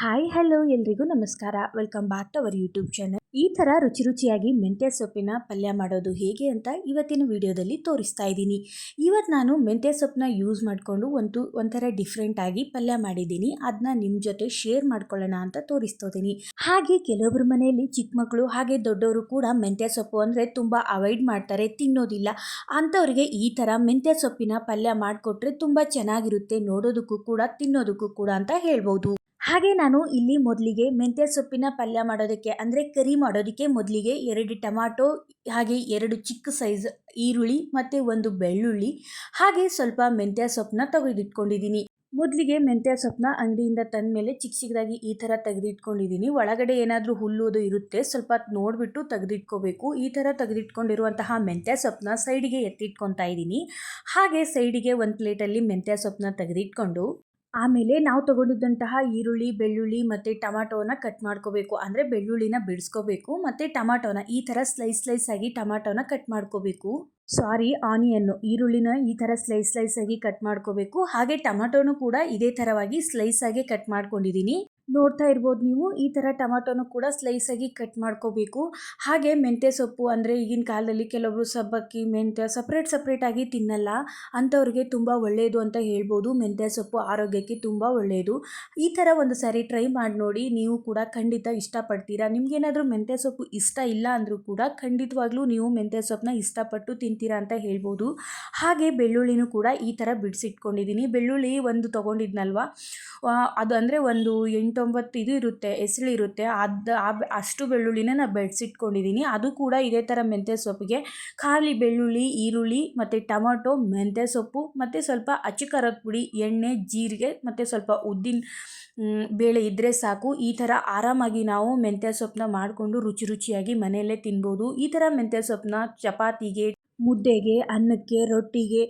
Hi, hello, ಎಲ್ರಿಗೂ ನಮಸ್ಕಾರ. Welcome back to our YouTube channel ಈ ಥರ ರುಚಿ ರುಚಿಯಾಗಿ ಮೆಂತ್ಯ ಸೊಪ್ಪಿನ ಪಲ್ಯ ಮಾಡೋದು ಹೇಗೆ ಅಂತ ಇವತ್ತಿನ ವಿಡಿಯೋದಲ್ಲಿ ತೋರಿಸ್ತಾ ಇದ್ದೀನಿ. ಇವತ್ತು ನಾನು ಮೆಂತ್ಯ ಸೊಪ್ಪನ್ನ ಯೂಸ್ ಮಾಡಿಕೊಂಡು ಒಂದು, ಒಂಥರ ಡಿಫ್ರೆಂಟ್ ಆಗಿ ಪಲ್ಯ ಮಾಡಿದ್ದೀನಿ. ಅದನ್ನ ನಿಮ್ಮ ಜೊತೆ ಶೇರ್ ಮಾಡ್ಕೊಳ್ಳೋಣ ಅಂತ ತೋರಿಸ್ತೋದೀನಿ ಹಾಗೆ ಕೆಲವೊಬ್ಬರ ಮನೆಯಲ್ಲಿ ಚಿಕ್ಕ ಮಕ್ಕಳು ಹಾಗೆ ದೊಡ್ಡವರು ಕೂಡ ಮೆಂತ್ಯ ಸೊಪ್ಪು ಅಂದರೆ ತುಂಬ ಅವಾಯ್ಡ್ ಮಾಡ್ತಾರೆ, ತಿನ್ನೋದಿಲ್ಲ. ಅಂಥವ್ರಿಗೆ ಈ ಥರ ಮೆಂತ್ಯ ಸೊಪ್ಪಿನ ಪಲ್ಯ ಮಾಡಿಕೊಟ್ರೆ ತುಂಬ ಚೆನ್ನಾಗಿರುತ್ತೆ, ನೋಡೋದಕ್ಕೂ ಕೂಡ, ತಿನ್ನೋದಕ್ಕೂ ಕೂಡ ಅಂತ ಹೇಳ್ಬೋದು. ಹಾಗೆ ನಾನು ಇಲ್ಲಿ ಮೊದಲಿಗೆ ಮೆಂತ್ಯ ಸೊಪ್ಪಿನ ಪಲ್ಯ ಮಾಡೋದಕ್ಕೆ, ಅಂದರೆ ಕರಿ ಮಾಡೋದಕ್ಕೆ ಮೊದಲಿಗೆ ಎರಡು ಟೊಮಾಟೊ, ಹಾಗೆ ಎರಡು ಚಿಕ್ಕ ಸೈಜ್ ಈರುಳ್ಳಿ ಮತ್ತು ಒಂದು ಬೆಳ್ಳುಳ್ಳಿ, ಹಾಗೆ ಸ್ವಲ್ಪ ಮೆಂತ್ಯ ಸೊಪ್ಪನ್ನ ತೆಗೆದಿಟ್ಕೊಂಡಿದ್ದೀನಿ. ಮೊದಲಿಗೆ ಮೆಂತ್ಯ ಸೊಪ್ಪನ್ನ ಅಂಗಡಿಯಿಂದ ತಂದ ಮೇಲೆ ಚಿಕ್ಕ ಚಿಕ್ಕದಾಗಿ ಈ ಥರ ತೆಗೆದಿಟ್ಕೊಂಡಿದ್ದೀನಿ. ಒಳಗಡೆ ಏನಾದರೂ ಹುಲ್ಲೋದು ಇರುತ್ತೆ, ಸ್ವಲ್ಪ ನೋಡಿಬಿಟ್ಟು ತೆಗೆದಿಟ್ಕೋಬೇಕು. ಈ ಥರ ತೆಗೆದಿಟ್ಕೊಂಡಿರುವಂತಹ ಮೆಂತ್ಯ ಸೊಪ್ಪನ್ನ ಸೈಡಿಗೆ ಎತ್ತಿಟ್ಕೊತಾ ಇದ್ದೀನಿ. ಹಾಗೆ ಸೈಡಿಗೆ ಒಂದು ಪ್ಲೇಟಲ್ಲಿ ಮೆಂತ್ಯ ಸೊಪ್ಪನ್ನ ತೆಗೆದಿಟ್ಕೊಂಡು ಆಮೇಲೆ ನಾವು ತಗೊಂಡಿದ್ದಂತಹ ಈರುಳ್ಳಿ, ಬೆಳ್ಳುಳ್ಳಿ ಮತ್ತು ಟಮಾಟೋನ ಕಟ್ ಮಾಡ್ಕೋಬೇಕು. ಅಂದರೆ ಬೆಳ್ಳುಳ್ಳಿನ ಬಿಡಿಸ್ಕೋಬೇಕು ಮತ್ತು ಟಮಾಟೋನ ಈ ಥರ ಸ್ಲೈಸ್ ಸ್ಲೈಸ್ ಆಗಿ ಟಮಾಟೋನ ಕಟ್ ಮಾಡ್ಕೋಬೇಕು. ಸಾರಿ ಆನಿಯನ್ನು ಈರುಳ್ಳಿನ ಈ ಥರ ಸ್ಲೈಸ್ ಸ್ಲೈಸ್ ಆಗಿ ಕಟ್ ಮಾಡ್ಕೋಬೇಕು. ಹಾಗೆ ಟಮಾಟೋನು ಕೂಡ ಇದೇ ಥರವಾಗಿ ಸ್ಲೈಸ್ ಆಗಿ ಕಟ್ ಮಾಡ್ಕೊಂಡಿದ್ದೀನಿ. ನೋಡ್ತಾ ಇರ್ಬೋದು ನೀವು, ಈ ಥರ ಟೊಮಾಟೊನು ಕೂಡ ಸ್ಲೈಸ್ ಆಗಿ ಕಟ್ ಮಾಡ್ಕೋಬೇಕು. ಹಾಗೆ ಮೆಂತ್ಯ ಸೊಪ್ಪು ಅಂದರೆ ಈಗಿನ ಕಾಲದಲ್ಲಿ ಕೆಲವರು ಸಬ್ಬಕ್ಕಿ, ಮೆಂತ್ಯ ಸಪ್ರೇಟ್ ಸಪ್ರೇಟಾಗಿ ತಿನ್ನಲ್ಲ. ಅಂಥವ್ರಿಗೆ ತುಂಬ ಒಳ್ಳೆಯದು ಅಂತ ಹೇಳ್ಬೋದು. ಮೆಂತ್ಯ ಸೊಪ್ಪು ಆರೋಗ್ಯಕ್ಕೆ ತುಂಬ ಒಳ್ಳೆಯದು ಈ ಥರ ಒಂದು ಸಾರಿ ಟ್ರೈ ಮಾಡಿ ನೋಡಿ, ನೀವು ಕೂಡ ಖಂಡಿತ ಇಷ್ಟಪಡ್ತೀರಾ? ನಿಮಗೇನಾದರೂ ಮೆಂತ್ಯ ಸೊಪ್ಪು ಇಷ್ಟ ಇಲ್ಲ ಅಂದರೂ ಕೂಡ ಖಂಡಿತವಾಗ್ಲೂ ನೀವು ಮೆಂತ್ಯ ಸೊಪ್ಪನ್ನ ಇಷ್ಟಪಟ್ಟು ತಿಂತೀರಾ ಅಂತ ಹೇಳ್ಬೋದು. ಹಾಗೆ ಬೆಳ್ಳುಳ್ಳಿನೂ ಕೂಡ ಈ ಥರ ಬಿಡಿಸಿಟ್ಕೊಂಡಿದ್ದೀನಿ. ಬೆಳ್ಳುಳ್ಳಿ ಒಂದು ತೊಗೊಂಡಿದ್ನಲ್ವ? ಅದು ಅಂದರೆ ಒಂದು ಎಂಟೊಂಬತ್ತು ಇದು ಇರುತ್ತೆ ಹೆಸಳು ಇರುತ್ತೆ. ಅದು ಅಷ್ಟು ಬೆಳ್ಳುಳ್ಳಿನ ನಾನು ಬೆಳೆಸಿಟ್ಕೊಂಡಿದ್ದೀನಿ ಅದು ಕೂಡ ಇದೇ ಥರ ಮೆಂತ್ಯ ಸೊಪ್ಪಿಗೆ. ಖಾಲಿ ಬೆಳ್ಳುಳ್ಳಿ, ಈರುಳ್ಳಿ, ಮತ್ತು ಟೊಮೊಟೊ, ಮೆಂತ್ಯ ಸೊಪ್ಪು, ಮತ್ತು ಸ್ವಲ್ಪ ಅಚ್ಚು ಖಾರದ ಪುಡಿ, ಎಣ್ಣೆ, ಜೀರಿಗೆ, ಮತ್ತು ಸ್ವಲ್ಪ ಉದ್ದಿನ ಬೇಳೆ ಇದ್ದರೆ ಸಾಕು. ಈ ಥರ ಆರಾಮಾಗಿ ನಾವು ಮೆಂತ್ಯ ಸೊಪ್ಪನ್ನ ಮಾಡಿಕೊಂಡು ರುಚಿ ರುಚಿಯಾಗಿ ಮನೆಯಲ್ಲೇ ತಿನ್ಬೋದು. ಈ ಥರ ಮೆಂತ್ಯ ಸೊಪ್ಪನ್ನ ಚಪಾತಿಗೆ ಮುದ್ದೆಗೆ, ಅನ್ನಕ್ಕೆ, ರೊಟ್ಟಿಗೆ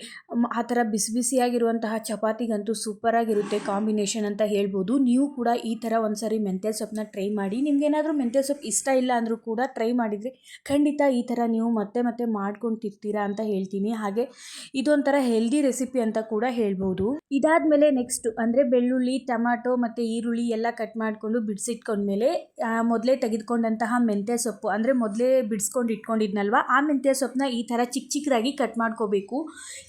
ಆ ಥರ ಬಿಸಿ ಬಿಸಿಯಾಗಿರುವಂತಹ ಚಪಾತಿಗಂತೂ ಸೂಪರಾಗಿರುತ್ತೆ ಕಾಂಬಿನೇಷನ್ ಅಂತ ಹೇಳ್ಬೋದು. ನೀವು ಕೂಡ ಈ ಥರ ಒಂದು ಸಾರಿ ಮೆಂತ್ಯ ಸೊಪ್ಪನ್ನ ಟ್ರೈ ಮಾಡಿ, ನಿಮ್ಗೇನಾದರೂ ಮೆಂತ್ಯ ಸೊಪ್ಪು ಇಷ್ಟ ಇಲ್ಲ ಅಂದರೂ ಕೂಡ ಟ್ರೈ ಮಾಡಿದರೆ ಖಂಡಿತ ಈ ಥರ ನೀವು ಮತ್ತೆ ಮತ್ತೆ ಮಾಡ್ಕೊಂಡು ತಿರ್ತೀರಾ ಅಂತ ಹೇಳ್ತೀನಿ. ಹಾಗೆ ಇದೊಂಥರ ಹೆಲ್ದಿ ರೆಸಿಪಿ ಅಂತ ಕೂಡ ಹೇಳ್ಬೋದು. ಇದಾದಮೇಲೆ ನೆಕ್ಸ್ಟ್ ಅಂದರೆ ಬೆಳ್ಳುಳ್ಳಿ, ಟೊಮಾಟೊ ಮತ್ತು ಈರುಳ್ಳಿ ಎಲ್ಲ ಕಟ್ ಮಾಡಿಕೊಂಡು ಬಿಡಿಸಿಟ್ಕೊಂಡ್ಮೇಲೆ ಮೊದಲೇ ತೆಗೆದುಕೊಂಡಂತಹ ಮೆಂತ್ಯ ಸೊಪ್ಪು ಅಂದರೆ ಮೊದಲೇ ಬಿಡಿಸ್ಕೊಂಡು ಇಟ್ಕೊಂಡಿದ್ನಲ್ವ ಆ ಮೆಂತ್ಯ ಸೊಪ್ಪನ್ನ ಈ ಥರ ಚಿಕ್ಕ ಚಿಕ್ಕದಾಗಿ ಕಟ್ ಮಾಡ್ಕೋಬೇಕು.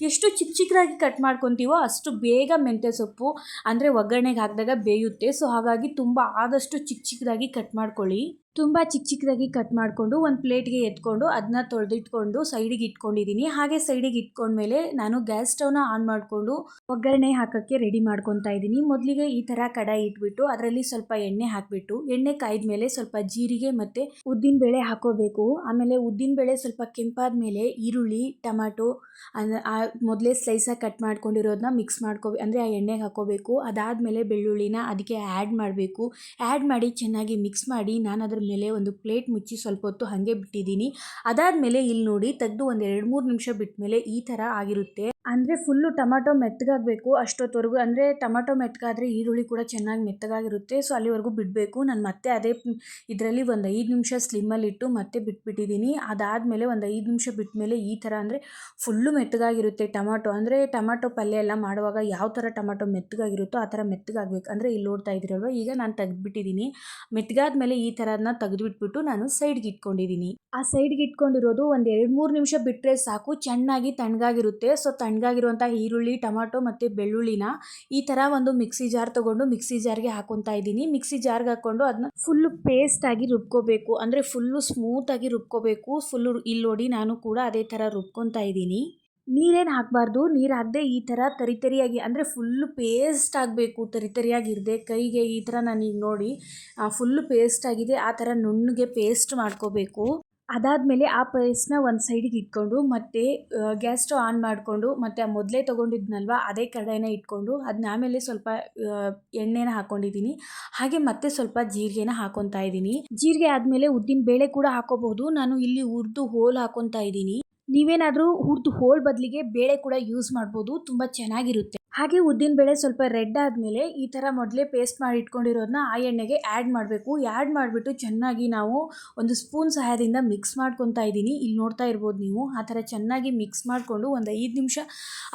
ಎಷ್ಟು ಚಿಕ್ಕ ಚಿಕ್ಕದಾಗಿ ಕಟ್ ಮಾಡ್ಕೊತೀವೋ ಅಷ್ಟು ಬೇಗ ಮೆಂತ್ಯ ಸೊಪ್ಪು ಅಂದರೆ ಒಗ್ಗರಣೆಗೆ ಹಾಕಿದಾಗ ಬೇಯುತ್ತೆ. ಸೊ ಹಾಗಾಗಿ ತುಂಬ ಆದಷ್ಟು ಚಿಕ್ಕ ಚಿಕ್ಕದಾಗಿ ಕಟ್ ಮಾಡ್ಕೊಳ್ಳಿ. ತುಂಬ ಚಿಕ್ಕ ಚಿಕ್ಕದಾಗಿ ಕಟ್ ಮಾಡಿಕೊಂಡು ಒಂದು ಪ್ಲೇಟ್ಗೆ ಎತ್ಕೊಂಡು ಅದನ್ನ ತೊಳೆದಿಟ್ಕೊಂಡು ಸೈಡಿಗೆ ಇಟ್ಕೊಂಡಿದ್ದೀನಿ. ಹಾಗೆ ಸೈಡಿಗೆ ಇಟ್ಕೊಂಡ್ಮೇಲೆ ನಾನು ಗ್ಯಾಸ್ ಸ್ಟವ್ನ ಆನ್ ಮಾಡಿಕೊಂಡು ಒಗ್ಗರಣೆ ಹಾಕೋಕ್ಕೆ ರೆಡಿ ಮಾಡ್ಕೊತಾ ಇದ್ದೀನಿ. ಮೊದಲಿಗೆ ಈ ಥರ ಕಡಾಯಿ ಇಟ್ಬಿಟ್ಟು ಅದರಲ್ಲಿ ಸ್ವಲ್ಪ ಎಣ್ಣೆ ಹಾಕಿಬಿಟ್ಟು ಎಣ್ಣೆ ಕಾಯ್ದ ಮೇಲೆ ಸ್ವಲ್ಪ ಜೀರಿಗೆ ಮತ್ತು ಉದ್ದಿನ ಬೇಳೆ ಹಾಕೋಬೇಕು. ಆಮೇಲೆ ಉದ್ದಿನ ಬೇಳೆ ಸ್ವಲ್ಪ ಕೆಂಪಾದ ಮೇಲೆ ಈರುಳ್ಳಿ, ಟೊಮಾಟೊ ಮೊದಲೇ ಸ್ಲೈಸಾಗಿ ಕಟ್ ಮಾಡ್ಕೊಂಡಿರೋದನ್ನ ಮಿಕ್ಸ್ ಮಾಡ್ಕೋ, ಅಂದರೆ ಆ ಎಣ್ಣೆಗೆ ಹಾಕೋಬೇಕು. ಅದಾದಮೇಲೆ ಬೆಳ್ಳುಳ್ಳಿನ ಅದಕ್ಕೆ ಆ್ಯಡ್ ಮಾಡಬೇಕು. ಆ್ಯಡ್ ಮಾಡಿ ಚೆನ್ನಾಗಿ ಮಿಕ್ಸ್ ಮಾಡಿ ನಾನು ಅದ್ರ ಮೇಲೆ ಒಂದು ಪ್ಲೇಟ್ ಮುಚ್ಚಿ ಸ್ವಲ್ಪ ಹೊತ್ತು ಹಾಗೆ ಬಿಟ್ಟಿದ್ದೀನಿ. ಅದಾದಮೇಲೆ ಇಲ್ಲಿ ನೋಡಿ ತೆಗೆದು ಒಂದು ಎರಡು ಮೂರು ನಿಮಿಷ ಬಿಟ್ಟ ಮೇಲೆ ಈ ಥರ ಆಗಿರುತ್ತೆ. ಅಂದರೆ ಫುಲ್ಲು ಟೊಮಾಟೊ ಮೆತ್ತಗಾಗಬೇಕು, ಅಷ್ಟೊತ್ತವರೆಗೂ. ಅಂದರೆ ಟೊಮಾಟೊ ಮೆತ್ತಗಾದರೆ ಈರುಳ್ಳಿ ಕೂಡ ಚೆನ್ನಾಗಿ ಮೆತ್ತಗಾಗಿರುತ್ತೆ. ಸೊ ಅಲ್ಲಿವರೆಗೂ ಬಿಡಬೇಕು. ನಾನು ಮತ್ತೆ ಅದೇ ಇದರಲ್ಲಿ ಒಂದು ಐದು ನಿಮಿಷ ಸ್ಲಿಮ್ಮಲ್ಲಿಟ್ಟು ಮತ್ತೆ ಬಿಟ್ಬಿಟ್ಟಿದ್ದೀನಿ ಅದಾದಮೇಲೆ ಒಂದು ಐದು ನಿಮಿಷ ಬಿಟ್ಟ ಮೇಲೆ ಈ ಥರ ಅಂದರೆ ಫುಲ್ಲು ಮೆತ್ತಗಾಗಿರುತ್ತೆ ಟೊಮಾಟೊ. ಅಂದರೆ ಟೊಮಾಟೊ ಪಲ್ಯ ಎಲ್ಲ ಮಾಡುವಾಗ ಯಾವ ಥರ ಟೊಮಾಟೊ ಮೆತ್ತಗಾಗಿರುತ್ತೋ ಆ ಥರ ಮೆತ್ತಗಾಗಬೇಕು. ಅಂದರೆ ಇಲ್ಲಿ ನೋಡ್ತಾ ಇದ್ದೀರಲ್ವ? ಈಗ ನಾನು ತೆಗೆದ್ಬಿಟ್ಟಿದ್ದೀನಿ ಮೆತ್ತಗಾದ ಮೇಲೆ ಈ ಥರನ ತೆಗೆದುಬಿಟ್ಬಿಟ್ಟು ನಾನು ಸೈಡ್ಗೆ ಇಟ್ಕೊಂಡಿದ್ದೀನಿ ಆ ಸೈಡ್ಗೆ ಇಟ್ಕೊಂಡಿರೋದು ಒಂದು ಎರಡು ಮೂರು ನಿಮಿಷ ಬಿಟ್ಟರೆ ಸಾಕು. ಚೆನ್ನಾಗಿ ತಣ್ಣಗಾಗಿರುತ್ತೆ. ಸೊ ತಣ್ಣಗಾಗಿರುವಂಥ ಈರುಳ್ಳಿ, ಟೊಮಾಟೊ ಮತ್ತು ಬೆಳ್ಳುಳ್ಳಿನ ಈ ಥರ ಒಂದು ಮಿಕ್ಸಿ ಜಾರ್ ತೊಗೊಂಡು ಮಿಕ್ಸಿ ಜಾರ್ಗೆ ಹಾಕೊತಾ ಇದ್ದೀನಿ. ಮಿಕ್ಸಿ ಜಾರ್ಗೆ ಹಾಕ್ಕೊಂಡು ಅದನ್ನ ಫುಲ್ಲು ಪೇಸ್ಟಾಗಿ ರುಬ್ಕೋಬೇಕು. ಅಂದರೆ ಫುಲ್ಲು ಸ್ಮೂತಾಗಿ ರುಬ್ಕೋಬೇಕು. ಫುಲ್ಲು ಇಲ್ಲಿ ನೋಡಿ ನಾನು ಕೂಡ ಅದೇ ಥರ ರುಬ್ಕೊತಾ ಇದ್ದೀನಿ. ನೀರೇನು ಹಾಕಬಾರ್ದು. ನೀರು ಹಾಕದೆ ಈ ಥರ ತರಿತರಿಯಾಗಿ ಅಂದರೆ ಫುಲ್ಲು ಪೇಸ್ಟ್ ಆಗಬೇಕು. ತರಿ ತರಿಯಾಗಿರದೆ ಕೈಗೆ ಈ ಥರ ನಾನೀಗ ನೋಡಿ ಫುಲ್ಲು ಪೇಸ್ಟ್ ಆಗಿದೆ. ಆ ಥರ ನುಣ್ಣಗೆ ಪೇಸ್ಟ್ ಮಾಡ್ಕೋಬೇಕು. ಅದಾದಮೇಲೆ ಆ ಪೇಸ್ಟ್ನ ಒಂದು ಸೈಡಿಗೆ ಇಟ್ಕೊಂಡು ಮತ್ತೆ ಗ್ಯಾಸ್ ಸ್ಟವ್ ಆನ್ ಮಾಡಿಕೊಂಡು ಮತ್ತು ಆ ಮೊದಲೇ ತೊಗೊಂಡಿದ್ನಲ್ವ, ಅದೇ ಕಡಾಯಿನ ಇಟ್ಕೊಂಡು ಅದನ್ನ ಆಮೇಲೆ ಸ್ವಲ್ಪ ಎಣ್ಣೆನ ಹಾಕ್ಕೊಂಡಿದ್ದೀನಿ ಹಾಗೆ ಮತ್ತೆ ಸ್ವಲ್ಪ ಜೀರಿಗೆನ ಹಾಕೊತಾ ಇದ್ದೀನಿ ಜೀರಿಗೆ ಆದಮೇಲೆ ಉದ್ದಿನ ಬೇಳೆ ಕೂಡ ಹಾಕೋಬಹುದು. ನಾನು ಇಲ್ಲಿ ಹುರಿದು ಹೋಲ್ ಹಾಕೊತಾ ಇದ್ದೀನಿ ನೀವೇನಾದರೂ ಹುರಿದು ಹೋಲ್ ಬದಲಿಗೆ ಬೇಳೆ ಕೂಡ ಯೂಸ್ ಮಾಡ್ಬೋದು. ತುಂಬ ಚೆನ್ನಾಗಿರುತ್ತೆ. ಹಾಗೆ ಉದ್ದಿನಬೇಳೆ ಸ್ವಲ್ಪ ರೆಡ್ ಆದಮೇಲೆ ಈ ಥರ ಮೊದಲೇ ಪೇಸ್ಟ್ ಮಾಡಿ ಇಟ್ಕೊಂಡಿರೋದನ್ನ ಆ ಎಣ್ಣೆಗೆ ಆ್ಯಡ್ ಮಾಡಬೇಕು. ಆ್ಯಡ್ ಮಾಡಿಬಿಟ್ಟು ಚೆನ್ನಾಗಿ ನಾವು ಒಂದು ಸ್ಪೂನ್ ಸಹಾಯದಿಂದ ಮಿಕ್ಸ್ ಮಾಡ್ಕೊತಾ ಇದ್ದೀನಿ. ಇಲ್ಲಿ ನೋಡ್ತಾ ಇರ್ಬೋದು ನೀವು, ಆ ಥರ ಚೆನ್ನಾಗಿ ಮಿಕ್ಸ್ ಮಾಡಿಕೊಂಡು ಒಂದು ಐದು ನಿಮಿಷ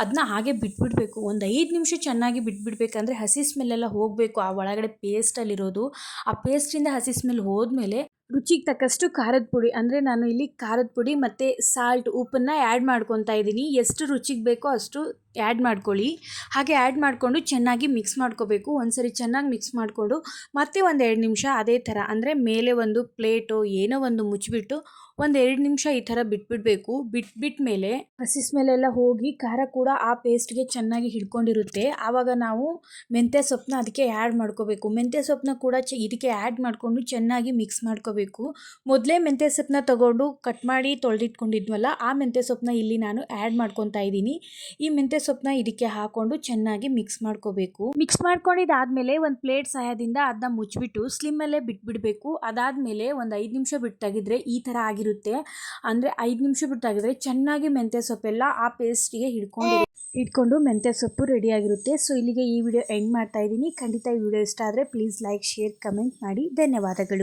ಅದನ್ನ ಹಾಗೆ ಬಿಟ್ಬಿಡಬೇಕು. ಒಂದು ಐದು ನಿಮಿಷ ಚೆನ್ನಾಗಿ ಬಿಟ್ಬಿಡ್ಬೇಕಂದ್ರೆ ಹಸಿ ಸ್ಮೆಲ್ಲೆಲ್ಲ ಹೋಗಬೇಕು. ಆ ಒಳಗಡೆ ಪೇಸ್ಟಲ್ಲಿರೋದು ಆ ಪೇಸ್ಟಿಂದ ಹಸಿ ಸ್ಮೆಲ್ ಹೋದ್ಮೇಲೆ ರುಚಿಗೆ ತಕ್ಕಷ್ಟು ಖಾರದ ಪುಡಿ, ಅಂದರೆ ನಾನು ಇಲ್ಲಿ ಖಾರದ ಪುಡಿ ಮತ್ತು ಸಾಲ್ಟ್ ಉಪ್ಪನ್ನು ಆ್ಯಡ್ ಮಾಡ್ಕೊತಾ ಇದ್ದೀನಿ. ಎಷ್ಟು ರುಚಿಗೆ ಬೇಕೋ ಅಷ್ಟು ಆ್ಯಡ್ ಮಾಡ್ಕೊಳ್ಳಿ. ಹಾಗೆ ಆ್ಯಡ್ ಮಾಡಿಕೊಂಡು ಚೆನ್ನಾಗಿ ಮಿಕ್ಸ್ ಮಾಡ್ಕೋಬೇಕು. ಒಂದ್ಸರಿ ಚೆನ್ನಾಗಿ ಮಿಕ್ಸ್ ಮಾಡಿಕೊಂಡು ಮತ್ತೆ ಒಂದು ಎರಡು ನಿಮಿಷ ಅದೇ ಥರ, ಅಂದರೆ ಮೇಲೆ ಒಂದು ಪ್ಲೇಟು ಏನೋ ಒಂದು ಮುಚ್ಚಿಬಿಟ್ಟು ಒಂದು ಎರಡು ನಿಮಿಷ ಈ ಥರ ಬಿಟ್ಬಿಡಬೇಕು. ಬಿಟ್ಬಿಟ್ಟ ಮೇಲೆ ಹಸಿ ಮೇಲೆಲ್ಲ ಹೋಗಿ ಖಾರ ಕೂಡ ಆ ಪೇಸ್ಟ್ಗೆ ಚೆನ್ನಾಗಿ ಹಿಡ್ಕೊಂಡಿರುತ್ತೆ. ಆವಾಗ ನಾವು ಮೆಂತ್ಯ ಸೊಪ್ಪನ್ನ ಅದಕ್ಕೆ ಆ್ಯಡ್ ಮಾಡ್ಕೋಬೇಕು. ಮೆಂತ್ಯ ಸೊಪ್ಪನ್ನ ಕೂಡ ಚ, ಇದಕ್ಕೆ ಆ್ಯಡ್ ಮಾಡಿಕೊಂಡು ಚೆನ್ನಾಗಿ ಮಿಕ್ಸ್ ಮಾಡ್ಕೋಬೇಕು. ಮೊದಲೇ ಮೆಂತ್ಯ ಸೊಪ್ಪನ್ನ ತೊಗೊಂಡು ಕಟ್ ಮಾಡಿ ತೊಳೆದಿಟ್ಕೊಂಡಿದ್ವಲ್ಲ, ಆ ಮೆಂತ್ಯ ಸೊಪ್ಪನ್ನ ಇಲ್ಲಿ ನಾನು ಆ್ಯಡ್ ಮಾಡ್ಕೊತಾ ಇದ್ದೀನಿ. ಈ ಮೆಂತ್ಯ ಸೊಪ್ಪನ್ನ ಇದಕ್ಕೆ ಹಾಕೊಂಡು ಚೆನ್ನಾಗಿ ಮಿಕ್ಸ್ ಮಾಡ್ಕೋಬೇಕು. ಮಿಕ್ಸ್ ಮಾಡ್ಕೊಂಡಿದ್ದಾದ್ಮೇಲೆ ಒಂದು ಪ್ಲೇಟ್ ಸಹಾಯದಿಂದ ಅದನ್ನ ಮುಚ್ಚಿಬಿಟ್ಟು ಸ್ಲಿಮ್ಮಲ್ಲೇ ಬಿಟ್ಬಿಡ್ಬೇಕು. ಅದಾದ್ಮೇಲೆ ಒಂದು ಐದು ನಿಮಿಷ ಬಿಟ್ಟು ಈ ತರ ಆಗಿರುತ್ತೆ. ಅಂದ್ರೆ ಐದು ನಿಮಿಷ ಬಿಟ್ಟು ಚೆನ್ನಾಗಿ ಮೆಂತ್ಯ ಸೊಪ್ಪೆಲ್ಲ ಆ ಪೇಸ್ಟಿಗೆ ಹಿಡ್ಕೊಂಡು ಇಟ್ಕೊಂಡು ಮೆಂತ್ಯ ಸೊಪ್ಪು ರೆಡಿ ಆಗಿರುತ್ತೆ. ಸೊ ಇಲ್ಲಿಗೆ ಈ ವಿಡಿಯೋ ಎಂಡ್ ಮಾಡ್ತಾ ಇದ್ದೀನಿ. ಖಂಡಿತ ಈ ವಿಡಿಯೋ ಇಷ್ಟ ಆದರೆ ಪ್ಲೀಸ್ ಲೈಕ್ ಶೇರ್ ಕಮೆಂಟ್ ಮಾಡಿ. ಧನ್ಯವಾದಗಳು.